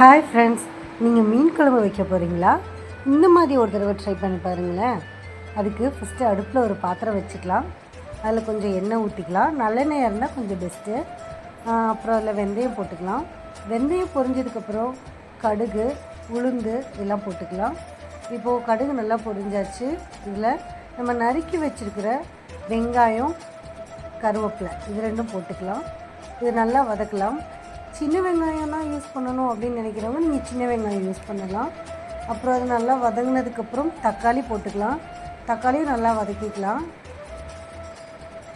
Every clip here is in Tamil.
ஹாய் ஃப்ரெண்ட்ஸ் நீங்கள் மீன் குழம்பு வைக்க போகிறீங்களா இந்த மாதிரி ஒரு தடவை ட்ரை பண்ணி பாருங்களேன். அதுக்கு ஃபஸ்ட்டு அடுப்பில் ஒரு பாத்திரம் வச்சுக்கலாம். அதில் கொஞ்சம் எண்ணெய் ஊற்றிக்கலாம் நல்லெண்ணெய் இருந்தால் கொஞ்சம் பெஸ்ட்டு அப்புறம் அதில் வெந்தயம் போட்டுக்கலாம். வெந்தயம் பொரிஞ்சதுக்கப்புறம் கடுகு உளுந்து இதெல்லாம் போட்டுக்கலாம். இப்போது கடுகு நல்லா பொரிஞ்சாச்சு. இதில் நம்ம நறுக்கி வச்சுருக்கிற வெங்காயம் கருவேப்பிலை இது ரெண்டும் போட்டுக்கலாம். இது நல்லா வதக்கலாம். சின்ன வெங்காயம்லாம் யூஸ் பண்ணணும் அப்படின்னு நினைக்கிறவங்க நீங்கள் சின்ன வெங்காயம் யூஸ் பண்ணலாம். அப்புறம் அது நல்லா வதங்கினதுக்கப்புறம் தக்காளி போட்டுக்கலாம். தக்காளியும் நல்லா வதக்கிக்கலாம்.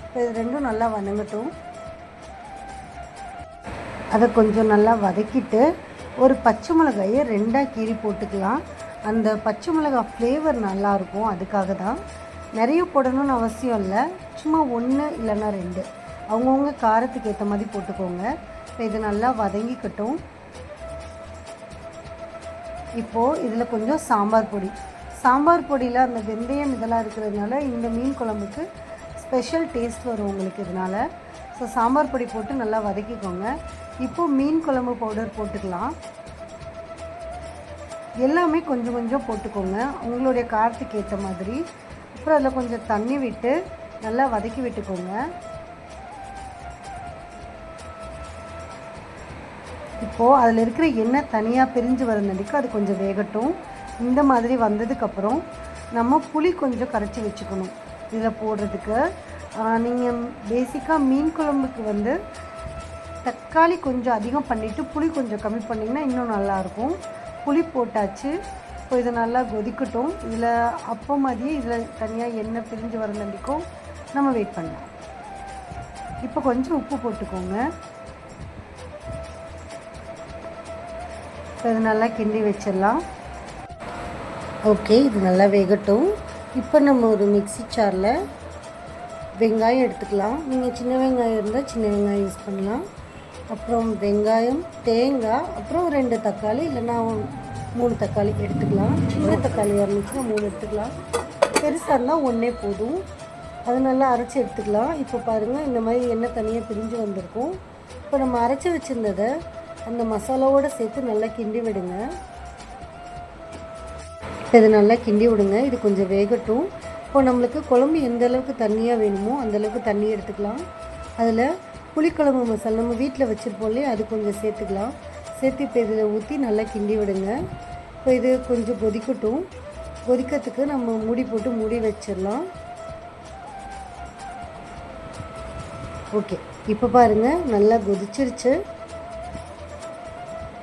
இப்போ இது ரெண்டும் நல்லா வதங்கட்டும். அதை கொஞ்சம் நல்லா வதக்கிட்டு ஒரு பச்சை மிளகாயை ரெண்டாக கீறி போட்டுக்கலாம். அந்த பச்சை மிளகாய் ஃப்ளேவர் நல்லாயிருக்கும் அதுக்காக தான். நிறைய போடணும்னு அவசியம் இல்லை. சும்மா ஒன்று இல்லைன்னா ரெண்டு. அவங்கவுங்க காரத்துக்கு ஏற்ற மாதிரி போட்டுக்கோங்க. இது நல்லா வதங்கிக்கட்டும். இப்போது இதில் கொஞ்சம் சாம்பார் பொடி. சாம்பார் பொடியில் அந்த வெந்தயம் இதெல்லாம் இருக்கிறதுனால இந்த மீன் குழம்புக்கு ஸ்பெஷல் டேஸ்ட் வரும் உங்களுக்கு இதனால். ஸோ சாம்பார் பொடி போட்டு நல்லா வதக்கிக்கோங்க. இப்போது மீன் குழம்பு பவுடர் போட்டுக்கலாம். எல்லாமே கொஞ்சம் கொஞ்சம் போட்டுக்கோங்க. உங்களுடைய காரத்துக்கு ஏற்ற மாதிரி. அப்புறம் அதில் கொஞ்சம் தண்ணி விட்டு நல்லா வதக்கி விட்டுக்கோங்க. இப்போது அதில் இருக்கிற எண்ணெய் தனியாக பிரிஞ்சு வரநடிக்கும் அது கொஞ்சம் வேகட்டும். இந்த மாதிரி வந்ததுக்கப்புறம் நம்ம புளி கொஞ்சம் கரைச்சி வச்சுக்கணும். இதில் போடுறதுக்கு நீங்கள் பேசிக்காக மீன் குழம்புக்கு வந்து தக்காளி கொஞ்சம் அதிகம் பண்ணிவிட்டு புளி கொஞ்சம் கம்மி பண்ணிங்கன்னா இன்னும் நல்லாயிருக்கும் புளி போட்டாச்சு. இப்போ இதை நல்லா கொதிக்கட்டும். இதில் அப்போ மாதிரியே இதில் தனியாக எண்ணெய் பிரிஞ்சு வரநடிக்கும் நம்ம வெயிட் பண்ணலாம். இப்போ கொஞ்சம் உப்பு போட்டுக்கோங்க. இப்போ இது நல்லா கிண்டி வச்சிடலாம். ஓகே இது நல்லா வேகட்டும். இப்போ நம்ம ஒரு மிக்ஸி சாரில் வெங்காயம் எடுத்துக்கலாம். நீங்கள் சின்ன வெங்காயம் இருந்தால் சின்ன வெங்காயம் யூஸ் பண்ணலாம். அப்புறம் வெங்காயம் தேங்காய் அப்புறம் ரெண்டு தக்காளி இல்லைன்னா மூணு தக்காளி எடுத்துக்கலாம். சின்ன தக்காளியாக இருந்துச்சுன்னா மூணு எடுத்துக்கலாம். பெருசாக இருந்தால் ஒன்றே போதும். அது நல்லா அரைச்சி எடுத்துக்கலாம். இப்போ பாருங்கள் இந்த மாதிரி எண்ணெய் தனியாக பிரிஞ்சு வந்திருக்கும். இப்போ நம்ம அரைச்சி வச்சுருந்ததை அந்த மசாலாவோடு சேர்த்து நல்லா கிண்டி விடுங்க. இது நல்லா கிண்டி விடுங்க. இது கொஞ்சம் வேகட்டும். இப்போ நம்மளுக்கு குழம்பு எந்த அளவுக்கு தண்ணியாக வேணுமோ அந்தளவுக்கு தண்ணி எடுத்துக்கலாம். அதில் புளிக்குழம்பு மசாலா நம்ம வீட்டில் வச்சுருப்போம் இல்லையா அது கொஞ்சம் சேர்த்துக்கலாம். சேர்த்து இப்போ இதில் ஊற்றி நல்லா கிண்டி விடுங்க. இப்போ இது கொஞ்சம் கொதிக்கட்டும். கொதிக்கிறதுக்கு நம்ம மூடி போட்டு மூடி வச்சிடலாம். ஓகே. இப்போ பாருங்கள் நல்லா கொதிச்சிருச்சு.